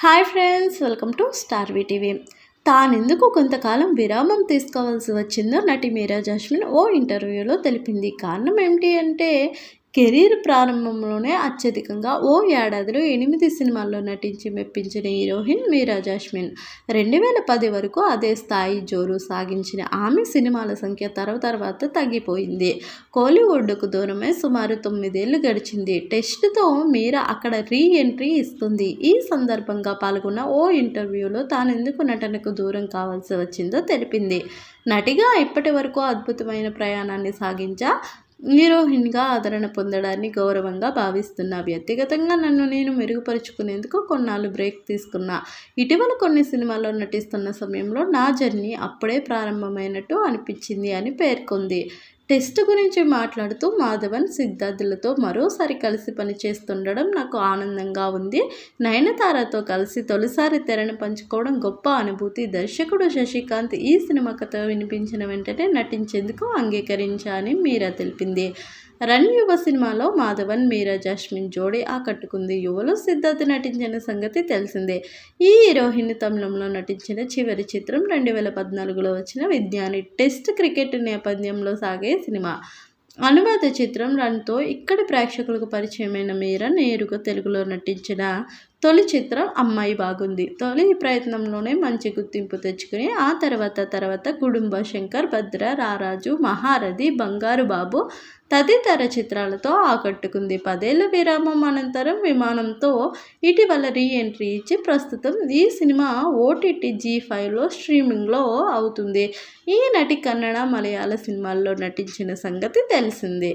Hi friends welcome to Star TV తానెందుకు కొంతకాలం విరామం తీసుకోవాల్సి వచ్చిందో నటి మీరా జాస్మిన్ ఓ ఇంటర్వ్యూలో తెలిపింది. కారణం ఏమిటి అంటే కెరీర్ ప్రారంభంలోనే అత్యధికంగా ఓ ఏడాదిలో ఎనిమిది సినిమాల్లో నటించి మెప్పించిన హీరోయిన్ మీరా జాస్మిన్. రెండు వేల పది వరకు అదే స్థాయి జోరు సాగించిన ఆమె సినిమాల సంఖ్య తర్వాత తర్వాత తగ్గిపోయింది. కోలీవుడ్కు దూరమై సుమారు తొమ్మిదేళ్ళు గడిచింది. టెస్ట్తో మీరా అక్కడ రీ ఎంట్రీ ఇస్తుంది. ఈ సందర్భంగా పాల్గొన్న ఓ ఇంటర్వ్యూలో తానెందుకు నటనకు దూరం కావాల్సి వచ్చిందో తెలిపింది. నటిగా ఇప్పటి వరకు అద్భుతమైన ప్రయాణాన్ని సాగించా హీరోయిన్గా ఆదరణ పొందడాన్ని గౌరవంగా భావిస్తున్నా వ్యక్తిగతంగా నన్ను నేను మెరుగుపరుచుకునేందుకు కొన్నాళ్ళు బ్రేక్ తీసుకున్నా. ఇటీవల కొన్ని సినిమాల్లో నటిస్తున్న సమయంలో నా జర్నీ అప్పుడే ప్రారంభమైనట్టు అనిపించింది అని పేర్కొంది. టెస్ట్ గురించి మాట్లాడుతూ మాధవన్ సిద్ధార్థులతో మరోసారి కలిసి పనిచేస్తుండడం నాకు ఆనందంగా ఉంది. నయనతారతో కలిసి తొలిసారి తెరను పంచుకోవడం గొప్ప అనుభూతి. దర్శకుడు శశికాంత్ ఈ సినిమా కథ వినిపించిన వెంటనే నటించేందుకు అంగీకరించా అని మీరా తెలిపింది. రన్ యువ సినిమాలో మాధవన్ మీరా జాస్మిన్ జోడీ ఆకట్టుకుంది. యువలో సిద్ధార్థ్ నటించిన సంగతి తెలిసిందే. ఈ హీరోయిన్ తమిళంలో నటించిన చివరి చిత్రం రెండు వేల పద్నాలుగులో వచ్చిన విజ్ఞాని. టెస్ట్ క్రికెట్ నేపథ్యంలో సాగే సినిమా. అనువాద చిత్రం రన్తో ఇక్కడి ప్రేక్షకులకు పరిచయమైన మీరా నేరుగా తెలుగులో నటించిన తొలి చిత్రం అమ్మాయి బాగుంది. తొలి ప్రయత్నంలోనే మంచి గుర్తింపు తెచ్చుకుని ఆ తర్వాత తర్వాత కుటుంబ శంకర్ భద్ర రారాజు మహారథి బంగారు బాబు తదితర చిత్రాలతో ఆకట్టుకుంది. పదేళ్ళ విరామం అనంతరం విమానంతో ఇటీవల రీ ఎంట్రీ ఇచ్చి ప్రస్తుతం ఈ సినిమా ఓటీటీ జీ ఫైవ్లో స్ట్రీమింగ్లో అవుతుంది. ఈ నటి కన్నడ మలయాళ సినిమాల్లో నటించిన సంగతి తెలిసిందే.